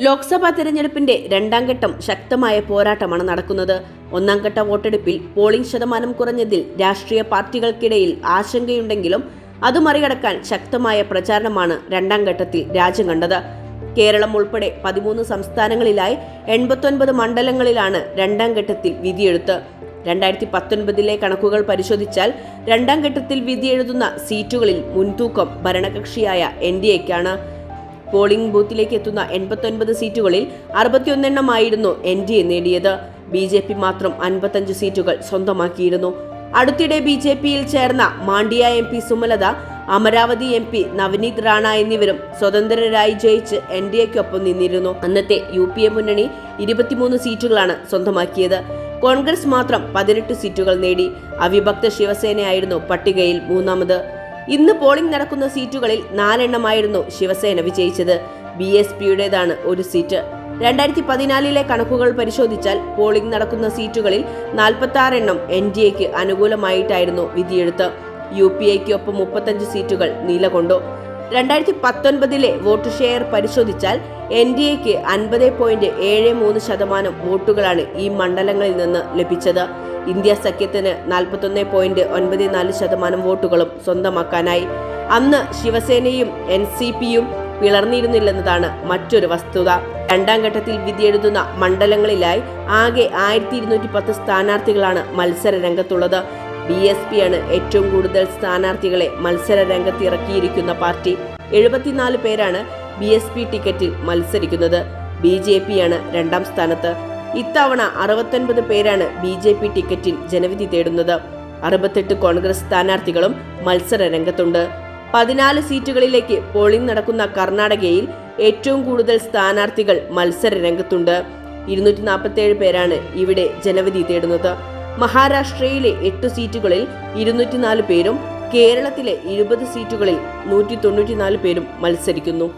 ലോക്സഭാ തെരഞ്ഞെടുപ്പിന്റെ രണ്ടാം ഘട്ടം ശക്തമായ പോരാട്ടമാണ് നടക്കുന്നത്. ഒന്നാം ഘട്ട വോട്ടെടുപ്പിൽ പോളിംഗ് ശതമാനം കുറഞ്ഞതിൽ രാഷ്ട്രീയ പാർട്ടികൾക്കിടയിൽ ആശങ്കയുണ്ടെങ്കിലും അത് മറികടക്കാൻ ശക്തമായ പ്രചാരണമാണ് രണ്ടാം ഘട്ടത്തിൽ രാജ്യം കണ്ടത്. കേരളം ഉൾപ്പെടെ പതിമൂന്ന് സംസ്ഥാനങ്ങളിലായി എൺപത്തൊൻപത് മണ്ഡലങ്ങളിലാണ് രണ്ടാം ഘട്ടത്തിൽ വിധിയെഴുത്ത്. രണ്ടായിരത്തി പത്തൊൻപതിലെ കണക്കുകൾ പരിശോധിച്ചാൽ രണ്ടാം ഘട്ടത്തിൽ വിധിയെഴുതുന്ന സീറ്റുകളിൽ മുൻതൂക്കം ഭരണകക്ഷിയായ എൻ ഡി എക്കാണ്. പോളിംഗ് ബൂത്തിലേക്ക് എത്തുന്ന എൺപത്തൊൻപത് സീറ്റുകളിൽ അറുപത്തിയൊന്നെണ്ണമായിരുന്നു എൻ ഡി എ നേടിയത്. ബി ജെ പി മാത്രം അൻപത്തഞ്ച് സീറ്റുകൾ സ്വന്തമാക്കിയിരുന്നു. അടുത്തിടെ ബി ജെ പിയിൽ ചേർന്ന Mandya M P Sumalatha Amravati M P Navneet Rana എന്നിവരും സ്വതന്ത്രരായി ജയിച്ച് എൻ ഡി എക്കൊപ്പം നിന്നിരുന്നു. അന്നത്തെ യു പി എ മുന്നണി ഇരുപത്തിമൂന്ന് സീറ്റുകളാണ് സ്വന്തമാക്കിയത്. കോൺഗ്രസ് മാത്രം പതിനെട്ട് സീറ്റുകൾ നേടി. അവിഭക്ത ശിവസേനയായിരുന്നു പട്ടികയിൽ മൂന്നാമത്. ഇന്ന് പോളിംഗ് നടക്കുന്ന സീറ്റുകളിൽ നാലെണ്ണമായിരുന്നു ശിവസേന വിജയിച്ചത്. ബി എസ് പിയുടേതാണ് ഒരു സീറ്റ്. രണ്ടായിരത്തി പതിനാലിലെ കണക്കുകൾ പരിശോധിച്ചാൽ പോളിംഗ് നടക്കുന്ന സീറ്റുകളിൽ നാൽപ്പത്തി ആറെണ്ണം എൻ ഡി എക്ക് അനുകൂലമായിട്ടായിരുന്നു വിധിയെഴുത്ത്. യു പി എക്ക് ഒപ്പം മുപ്പത്തഞ്ച് സീറ്റുകൾ നിലകൊണ്ടു. രണ്ടായിരത്തി പത്തൊൻപതിലെ വോട്ട് ഷെയർ പരിശോധിച്ചാൽ എൻ ഡി എക്ക് അൻപത് പോയിന്റ് ഏഴ് മൂന്ന് ശതമാനം വോട്ടുകളാണ് ഈ മണ്ഡലങ്ങളിൽ നിന്ന് ലഭിച്ചത്. ഇന്ത്യ സഖ്യത്തിന് നാൽപ്പത്തൊന്ന് പോയിന്റ് ഒൻപത് നാല് ശതമാനം വോട്ടുകളും സ്വന്തമാക്കാനായി. അന്ന് ശിവസേനയും എൻ സി പിയും പിളർന്നിരുന്നില്ലെന്നതാണ് മറ്റൊരു വസ്തുത. രണ്ടാം ഘട്ടത്തിൽ വിധിയെഴുതുന്ന മണ്ഡലങ്ങളിലായി ആകെ ആയിരത്തി ഇരുന്നൂറ്റി പത്ത് സ്ഥാനാർത്ഥികളാണ് മത്സര രംഗത്തുള്ളത്. ബി എസ് പി ആണ് ഏറ്റവും കൂടുതൽ സ്ഥാനാർത്ഥികളെ മത്സര രംഗത്ത് ഇറക്കിയിരിക്കുന്ന പാർട്ടി. എഴുപത്തിനാല് പേരാണ് ബി എസ് പി ടിക്കറ്റിൽ മത്സരിക്കുന്നത്. ബി ജെ പിയാണ് രണ്ടാം സ്ഥാനത്ത്. ഇത്തവണ അറുപത്തൊൻപത് പേരാണ് ബി ജെ പി ടിക്കറ്റിൽ ജനവിധി തേടുന്നത്. അറുപത്തെട്ട് കോൺഗ്രസ് സ്ഥാനാർത്ഥികളും മത്സര രംഗത്തുണ്ട്. പതിനാല് സീറ്റുകളിലേക്ക് പോളിംഗ് നടക്കുന്ന കർണാടകയിൽ ഏറ്റവും കൂടുതൽ സ്ഥാനാർത്ഥികൾ മത്സര രംഗത്തുണ്ട്. ഇരുന്നൂറ്റി നാൽപ്പത്തേഴ് പേരാണ് ഇവിടെ ജനവിധി തേടുന്നത്. മഹാരാഷ്ട്രയിലെ എട്ട് സീറ്റുകളിൽ ഇരുന്നൂറ്റിനാല് പേരും കേരളത്തിലെ ഇരുപത് സീറ്റുകളിൽ നൂറ്റി തൊണ്ണൂറ്റിനാല് പേരും മത്സരിക്കുന്നു.